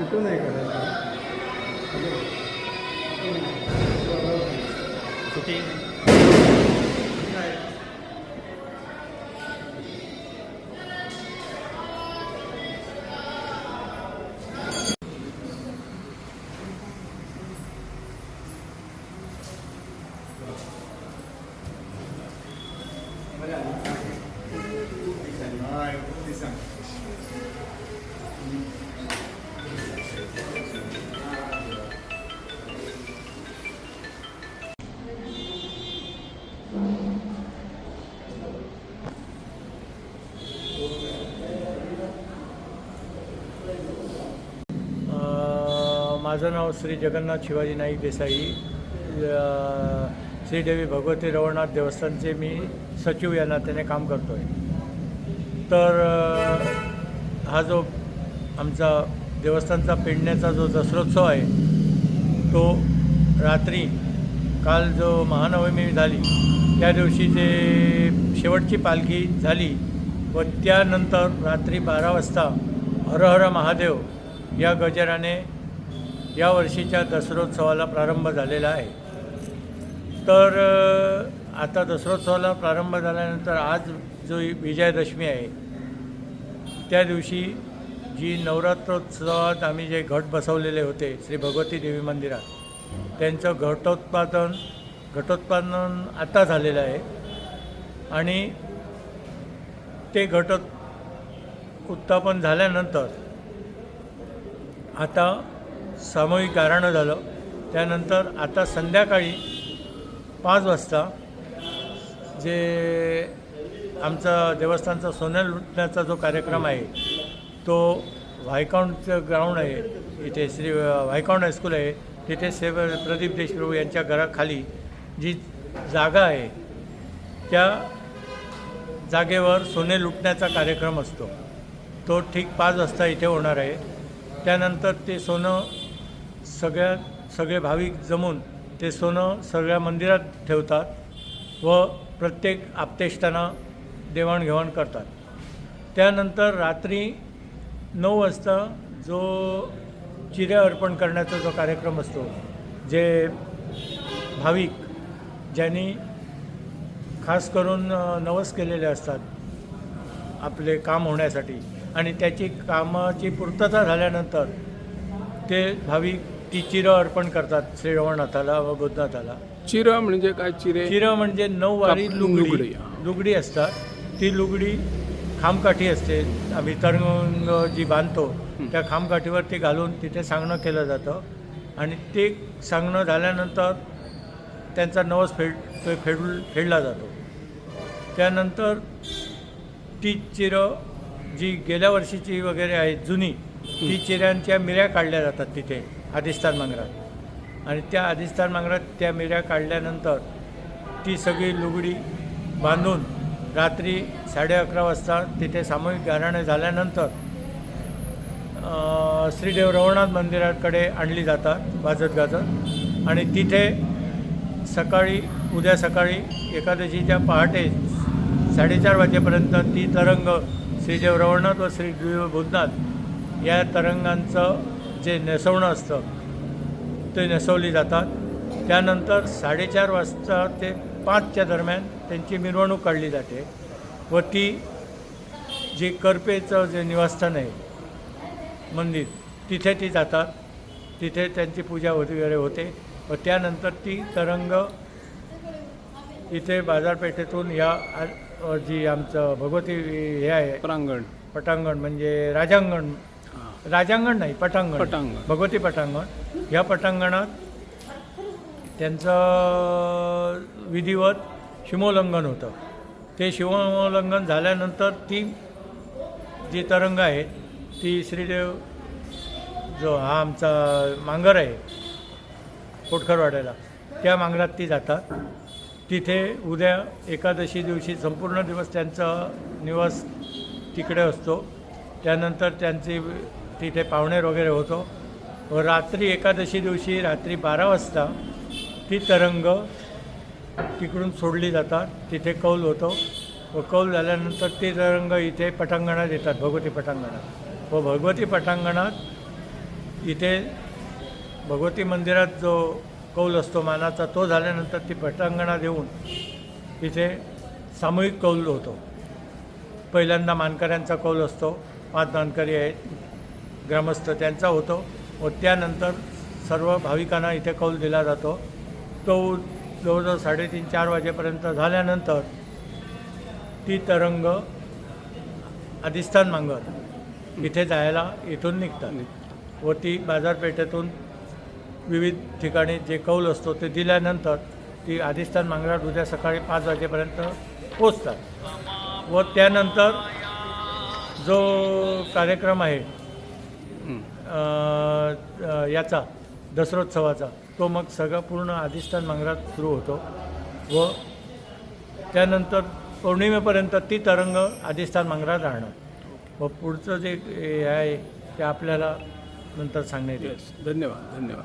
就就那个那个，就那个，माझं नाव श्री जगन्नाथ शिवाजी नाईक देसाई. श्रीदेवी भगवती रवळनाथ देवस्थानचे मी सचिव या नात्याने काम करतो आहे तर हा जो आमचा देवस्थानचा पेडण्याचा जो दसरोत्सव आहे तो रात्री काल जो महानवमी झाली त्या दिवशी जे शेवटची पालखी झाली व त्यानंतर रात्री बारा वाजता हर हर महादेव या गजराने या वर्षीच्या दसरोत्सवाला प्रारंभ झालेला आहे. तर आता दसरोत्सवाला प्रारंभ झाल्यानंतर आज जो विजयादशमी आहे त्या दिवशी जी नवरात्रोत्सवात आम्ही जे घट बसवलेले होते श्री भगवती देवी मंदिरात त्यांचं घटोत्पादन घटोत्पादन आता झालेलं आहे. आणि ते घट उत्थापन झाल्यानंतर आता सामूहिक गाराणं झालं. त्यानंतर आता संध्याकाळी पाच वाजता जे आमचा देवस्थानचा सोनं लुटण्याचा जो कार्यक्रम आहे तो व्हायकाउंटचं ग्राउंड आहे. इथे श्री व्हायकाउंट हायस्कूल आहे. तिथे सेव प्रदीप देशप्रभू यांच्या घराखाली जी जागा आहे त्या जागेवर सोने लुटण्याचा कार्यक्रम असतो. तो ठीक पाच वाजता इथे होणार आहे. त्यानंतर ते सोनं सगळ्या सगळे भाविक जमून ते सोनं सगळ्या मंदिरात ठेवतात व प्रत्येक आपतेष्टांना देवाणघेवाण करतात. त्यानंतर रात्री नऊ वाजता जो चिऱ्या अर्पण करण्याचा जो कार्यक्रम असतो जे भाविक ज्यांनी खास करून नवस केलेले असतात आपले काम होण्यासाठी आणि त्याची कामाची पूर्तता झाल्यानंतर ते भाविक ती चिरं अर्पण करतात श्री रवळनाथाला व बुद्धनाथाला चिरा म्हणजे काय चिरे? चिरं म्हणजे नऊ वारी काप- लुगडी. लुगडी, हा. लुगडी असतात. ती लुगडी खामकाठी असते. आम्ही तरंग जी बांधतो त्या खामकाठीवर ती घालून तिथे सांगणं केलं जातं. आणि ते सांगणं झाल्यानंतर त्यांचा नवस फेड तो फेड फेडला जातो. त्यानंतर ती चिरं जी गेल्या वर्षीची वगैरे आहे जुनी ती चिऱ्यांच्या मिऱ्या काढल्या जातात तिथे. अधिष्ठान मांगरात. आणि त्या अधिष्ठान मांगरात त्या मिऱ्या काढल्यानंतर ती सगळी लुगडी बांधून रात्री साडे अकरा वाजता तिथे सामूहिक गाराणे झाल्यानंतर श्रीदेव रवनाथ मंदिराकडे आणली जातात वाजत गाजत. आणि तिथे सकाळी उद्या सकाळी एकादशीच्या पहाटे साडेचार वाजेपर्यंत ती तरंग श्रीदेव रवनाथ व श्री भूतनाथ या तरंगांचं जे नेसवणं असतं ते नेसवली जातात. त्यानंतर साडेचार वाजता ते पाचच्या दरम्यान त्यांची मिरवणूक काढली जाते व ती जे करपेचं जे निवासस्थान आहे मंदिर तिथे ती जातात. तिथे त्यांची पूजा वगैरे होते व त्यानंतर ती तरंग इथे बाजारपेठेतून या जी आमचं भगवती हे आहे प्रांगण. पटांगण म्हणजे राजांगण राजांगण नाही पटांगण. पटांगण. भगवती पटांगण. या पटांगणात त्यांचं विधिवत शिमोल्लंघन होतं. ते शिमोल्लंघन झाल्यानंतर ती जी तरंग आहे ती श्रीदेव जो हा आमचा मांगर आहे कोटखरवाड्याला त्या मांगरात ती जातात. तिथे उद्या एकादशी दिवशी संपूर्ण दिवस त्यांचा निवास तिकडे असतो. त्यानंतर त्यांची तिथे पाहुणेर वगैरे होतो. व रात्री एकादशी दिवशी रात्री बारा वाजता ती तरंग तिकडून सोडली जातात. तिथे कौल होतो. व कौल झाल्यानंतर ती तरंग इथे पटांगणात येतात भगवती पटांगणात. व भगवती पटांगणात इथे भगवती मंदिरात जो कौल असतो मानाचा तो झाल्यानंतर ती पटांगणात येऊन तिथे सामूहिक कौल होतो. पहिल्यांदा मानकऱ्यांचा कौल असतो. पाच मानकरी आहेत. ग्रामस्थ त्यांचा होतो व त्यानंतर सर्व भाविकांना इथे कौल दिला जातो. तो जवळजवळ साडेतीन चार वाजेपर्यंत झाल्यानंतर ती तरंग अधिष्ठान मांगर इथे जायला इथून निघतात व ती बाजारपेठेतून विविध ठिकाणी जे कौल असतो ते दिल्यानंतर ती अधिष्ठान मांगरात उद्या सकाळी पाच वाजेपर्यंत पोचतात व त्यानंतर जो कार्यक्रम आहे याचा दसरोत्सवाचा तो मग सगळं पूर्ण अधिष्ठान मंगळात सुरू होतो व त्यानंतर पौर्णिमेपर्यंत ती तरंग अधिष्ठान मंगळात राहणार. व पुढचं जे हे आहे ते आपल्याला नंतर सांगण्यात येईल. धन्यवाद धन्यवाद.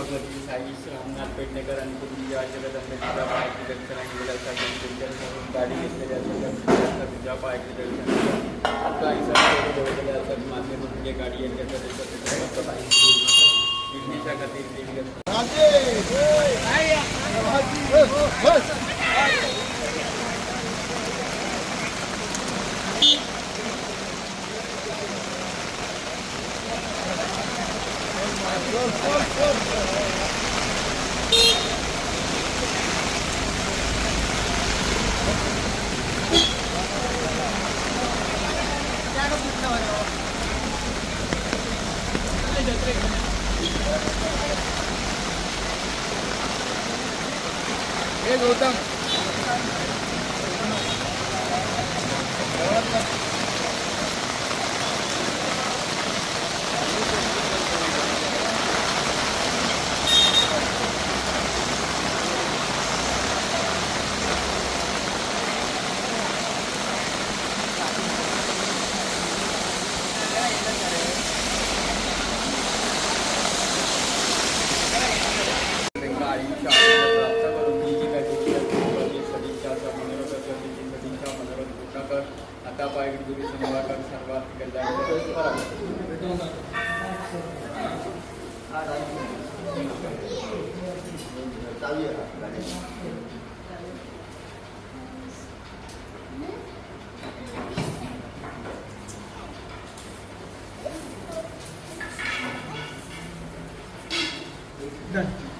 भगवती साई रामनाथ पेडणेकर आणि कुटुंबीय आशीर्वाद आंबेडकर पायाची दर्शन आणि मुलासाठी त्यांच्याकडून गाडी घेतलेली असतात तुझ्या पायाची दर्शन आपला आईचा ठेवलेल्या असतात. माझे म्हणजे गाडी यांच्याकडे विघ्नेच्या खातीर Iya.